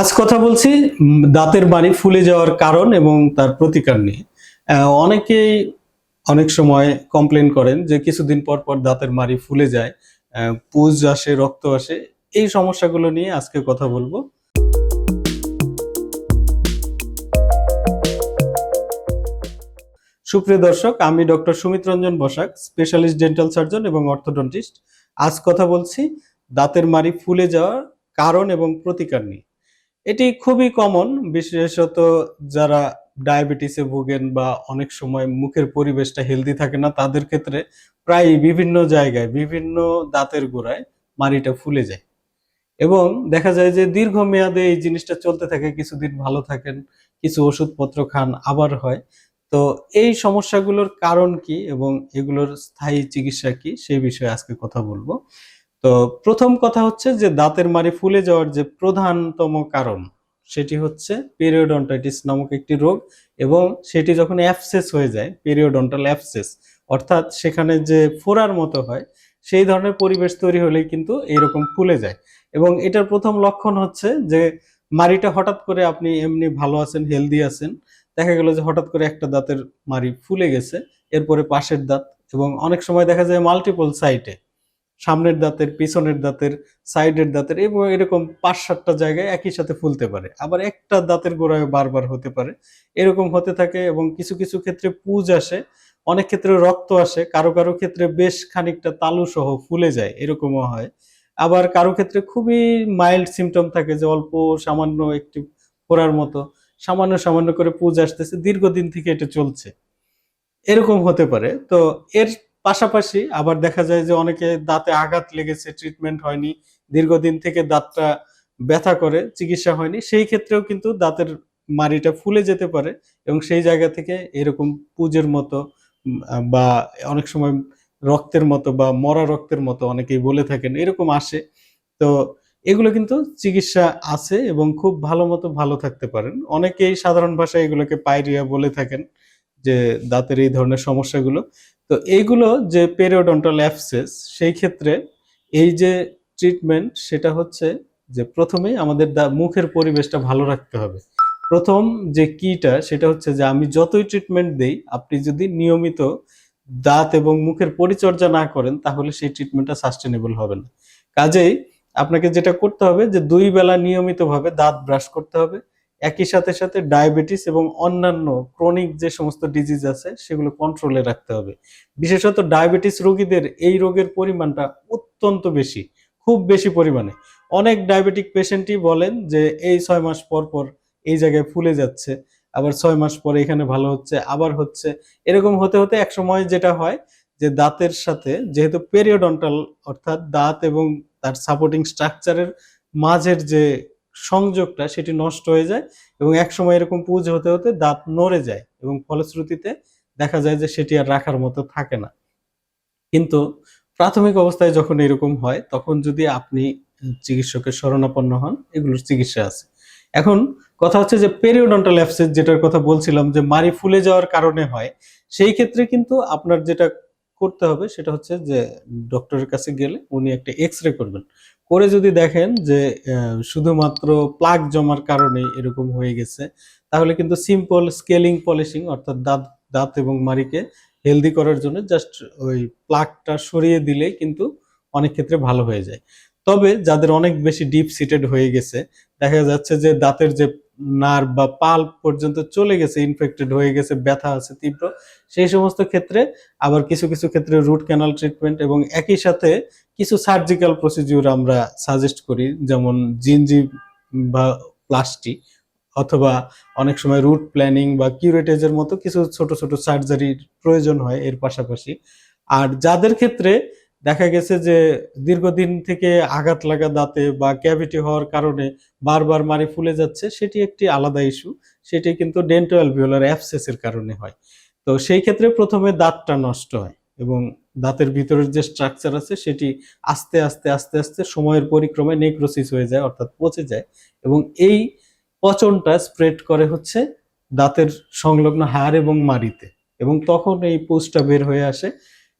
আজ কথা বলছি দাঁতের বাড়ি ফুলে যাওয়ার কারণ এবং তার প্রতিকার নিয়ে। অনেকেই অনেক সময় কমপ্লেন করেন যে কিছুদিন পর পর দাঁতের মাড়ি ফুলে যায় পুজ আসে, রক্ত আসে। এই সমস্যাগুলো নিয়ে আজকে কথা বলব। সুপ্রিয় দর্শক, আমি doctor Sumit Ranjan Basak specialist dental surgeon এবং অর্থোডন্টিস্ট আজ কথা বলছি দাঁতের মাড়ি ফুলে যাওয়ার কারণ এবং প্রতিকার নিয়ে। এটি খুবই কমন বিশেষত যারা ডায়াবেটিসে ভোগেন বা অনেক সময় মুখের পরিবেশটা হেলদি থাকে না, তাদের ক্ষেত্রে প্রায় বিভিন্ন জায়গায়, বিভিন্ন দাঁতের গোড়ায় মাড়িটা ফুলে যায়। এবং দেখা যায় যে দীর্ঘমেয়াদে এই জিনিসটা চলতে থাকে, কিছুদিন ভালো থাকেন, কিছু ওষুধপত্র খান, আবার হয়। তো এই সমস্যাগুলোর কারণ কি এবং এগুলোর স্থায়ী চিকিৎসা কি, সেই বিষয়ে আজকে কথা বলব। তো প্রথম কথা হচ্ছে যে দাঁতের মারি ফুলে যাওয়ার যে প্রধানতম কারণ, সেটি হচ্ছে পেরিওডন্টাইটিস নামক একটি রোগ এবং সেটি যখন অ্যাপসেস হয়ে যায় পেরিওডন্টাল অ্যাপসেস অর্থাৎ সেখানে যে ফোড়ার মতো হয়, সেই ধরনের পরিবেশ তৈরি হলেই কিন্তু এইরকম ফুলে যায়। এবং এটার প্রথম লক্ষণ হচ্ছে যে মারিটা হঠাৎ করে আপনি এমনি ভালো আছেন হেলদি আছেন, দেখা গেল যে হঠাৎ করে একটা দাঁতের মারি ফুলে গেছে, এরপরে পাশের দাঁত এবং অনেক সময় দেখা যায় মাল্টিপল সাইটে সামনের দাঁতের, পিছনের দাঁতের, সাইডের দাঁতের এবং এরকম পাঁচ সাতটা জায়গায় একই সাথে ফুলতে পারে। আবার একটা দাঁতের গোড়ায় বারবার হতে পারে। এরকম হতে থাকে এবং কিছু কিছু ক্ষেত্রে পুজ আসে, অনেক ক্ষেত্রে রক্ত আসে, কারও কারও ক্ষেত্রে বেশ খানিকটা তালু সহ ফুলে যায়, এরকমও হয়। আবার কারও ক্ষেত্রে খুবই মাইল্ড সিমটম থাকে যে অল্প সামান্য একটি ফোড়ার মতো, সামান্য সামান্য করে পুজ আসতেছে, দীর্ঘদিন থেকে এটা চলছে। এরকম হতে পারে। তো এর পাশাপাশি আবার দেখা যায় যে অনেকে দাঁতে আঘাত লেগেছে ট্রিটমেন্ট হয়নি, দীর্ঘদিন থেকে দাঁতটা ব্যথা করে, চিকিৎসা হয়নি, সেই ক্ষেত্রেও কিন্তু দাঁতের মাড়িটা ফুলে যেতে পারে এবং সেই জায়গা থেকে এরকম পুজের মতো বা অনেক সময় রক্তের মতো বা মরা রক্তের মতো অনেকেই বলে থাকেন, এরকম আসে। তো এগুলো কিন্তু চিকিৎসা আছে এবং খুব ভালো মতো ভালো থাকতে পারেন। অনেকেই সাধারণ ভাষায় এগুলোকে পাইরিয়া বলে থাকেন। যে দাঁতের এই ধরনের সমস্যাগুলো, তো এইগুলো যে পেরিওডন্টাল অ্যাপসেস সেই ক্ষেত্রে এই যে ট্রিটমেন্ট সেটা হচ্ছে যে প্রথমেই আমাদের মুখের পরিবেশটা ভালো রাখতে হবে। প্রথম যে কিটা সেটা হচ্ছে যে আমি যতই ট্রিটমেন্ট দেই, আপনি যদি নিয়মিত দাঁত এবং মুখের পরিচর্যা না করেন, তাহলে সেই ট্রিটমেন্টটা সাস্টেনেবল হবে না। কাজেই আপনাকে যেটা করতে হবে যে দুই বেলা নিয়মিতভাবে দাঁত ব্রাশ করতে হবে। একই সাথে সাথে ডায়াবেটিস এবং অন্যান্য ক্রনিক যে সমস্ত ডিজিজ আছে, সেগুলো কন্ট্রোলে রাখতে হবে। বিশেষত ডায়াবেটিস রোগীদের এই রোগের পরিমাণটা অত্যন্ত বেশি, খুব বেশি পরিমাণে। অনেক ডায়াবেটিক পেশেন্টই বলেন যে, এই ছয় মাস পর পর এই জায়গায় ফুলে যাচ্ছে, আবার ছয় মাস পরে এখানে ভালো হচ্ছে, আবার হচ্ছে। এরকম হতে হতে এক সময় যেটা হয় যে, দাঁতের সাথে যেহেতু পেরিওডন্টাল অর্থাৎ দাঁত এবং তার সাপোর্টিং স্ট্রাকচারের মাঝের যে সংযোগটা সেটি নষ্ট হয়ে যায় এবং এক সময় এরকম পুজ হতে হতে দাঁত নড়ে যায় এবং ফলশ্রুতিতে দেখা যায় যে সেটি আর রাখার মতো থাকে না। কিন্তু প্রাথমিক অবস্থায় যখন এরকম হয়, তখন যদি আপনি চিকিৎসকের শরণাপন্ন হন, এগুলোর চিকিৎসা আছে। এখন কথা হচ্ছে যে পেরিওডন্টাল অ্যাপসেস যেটার কথা বলছিলাম যে মারি ফুলে যাওয়ার কারণে হয়, সেই ক্ষেত্রে কিন্তু আপনার যেটা করতে হবে সেটা হচ্ছে যে ডক্টরের কাছে গেলে উনি একটা এক্স রে করবেন। করে যদি দেখেন যে শুধুমাত্র প্লাগ জমার কারণে এরকম হয়ে গেছে, তাহলে কিন্তু সিম্পল স্কেলিং পলিশিং অর্থাৎ দাঁত দাঁত এবং মারিকে হেলদি করার জন্য জাস্ট ওই প্লাগটা সরিয়ে দিলেই কিন্তু অনেক ক্ষেত্রে ভালো হয়ে যায়। তবে যাদের অনেক বেশি ডিপ সিটেড হয়ে গেছে, দেখা যাচ্ছে যে দাঁতের যে নার্ভ বা পাল্প পর্যন্ত চলে গেছে ইনফেক্টেড হয়ে গেছে, ব্যথা আছে তীব্র। সেই সমস্ত ক্ষেত্রে আবার কিছু কিছু ক্ষেত্রে রুট ক্যানাল ট্রিটমেন্ট এবং একই সাথে কিছু সার্জিক্যাল প্রসিডিউর আমরা সাজেস্ট করি, যেমন জিনজি বা প্লাস্টি অথবা অনেক সময় রুট প্ল্যানিং বা কিউরেটেজের মতো কিছু ছোট ছোট সার্জারির প্রয়োজন হয় এর পাশাপাশি। আর যাদের ক্ষেত্রে দেখা গেছে যে দীর্ঘদিন থেকে আঘাত লাগা দাঁতে বা ক্যাভিটি হওয়ার কারণে বারবার মারি ফুলে যাচ্ছে, সেটি একটি আলাদা ইস্যু সেটি কিন্তু ডেন্টো অ্যালভিওলার অ্যাপসেসের কারণে হয়। তো সেই ক্ষেত্রে প্রথমে দাঁতটা নষ্ট হয় এবং দাঁতের ভিতরের যে স্ট্রাকচার আছে, সেটি আস্তে আস্তে আস্তে আস্তে সময়ের পরিক্রমায় নেক্রোসিস হয়ে যায়, অর্থাৎ পচে যায় এবং এই পচনটা স্প্রেড করে হচ্ছে দাঁতের সংলগ্ন হাড় এবং মাড়িতে এবং তখন এই পুষটা বের হয়ে আসে।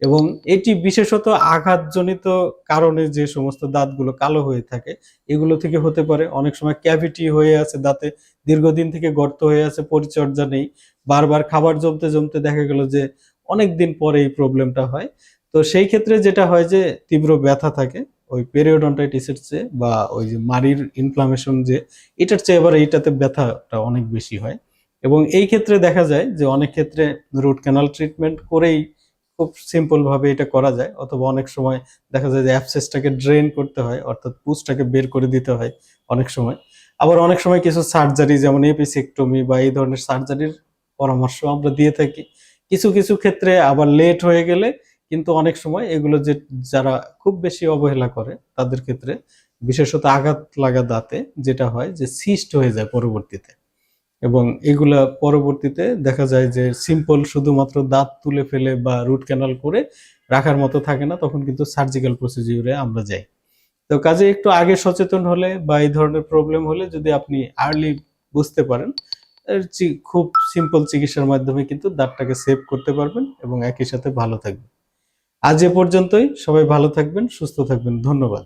এবং এটি বিশেষত আঘাতজনিত কারণে যে সমস্ত দাঁতগুলো কালো হয়ে থাকে, এগুলো থেকে হতে পারে। অনেক সময় ক্যাভিটি হয়ে আছে দাঁতে, দীর্ঘদিন থেকে গর্ত হয়ে আছে, পরিচর্যা নেই। বারবার খাবার জমতে জমতে দেখা গেল যে অনেক দিন পরে এই প্রবলেমটা হয়। তো সেই ক্ষেত্রে যেটা হয় যে তীব্র ব্যথা থাকে, ওই পেরিওডন্টাইটিসের চেয়ে বা ওই যে মাড়ির ইনফ্লামেশন যে, এটার চেয়ে এবার এইটাতে ব্যথাটা অনেক বেশি হয়। এবং এই ক্ষেত্রে দেখা যায় যে অনেক ক্ষেত্রে রুট ক্যানাল ট্রিটমেন্ট করেই খুব সিম্পল ভাবে এটা করা যায়। অথবা অনেক সময় দেখা যায় যে অ্যাপসেসটাকে ড্রেন করতে হয়, অর্থাৎ পুসটাকে বের করে দিতে হয় অনেক সময়। আবার অনেক সময় কিছু সার্জারি যেমন এপিসেক্টমি বা এই ধরনের সার্জারির পরামর্শ আমরা দিয়ে থাকি। কিছু কিছু ক্ষেত্রে আবার লেট হয়ে গেলে কিন্তু অনেক সময় এগুলো যে যারা খুব বেশি অবহেলা করে, তাদের ক্ষেত্রে বিশেষত আঘাত লাগা দাঁতে যেটা হয় যে সিস্ট হয়ে যায় পরবর্তীতে। এবং এগুলা পরবর্তীতে দেখা যায় যে সিম্পল শুধুমাত্র দাঁত তুলে ফেলে বা রুট ক্যানাল করে রাখার মতো থাকে না, তখন কিন্তু সার্জিক্যাল প্রসিডিউরে আমরা যাই। তো কাজে একটু আগে সচেতন হলে বা এই ধরনের প্রবলেম হলে যদি আপনি আর্লি বুঝতে পারেন খুব সিম্পল চিকিৎসার মাধ্যমে কিন্তু দাঁতটাকে সেভ করতে পারবেন এবং একই সাথে ভালো থাকবেন। আজ এ পর্যন্তই, সবাই ভালো থাকবেন, সুস্থ থাকবেন, ধন্যবাদ।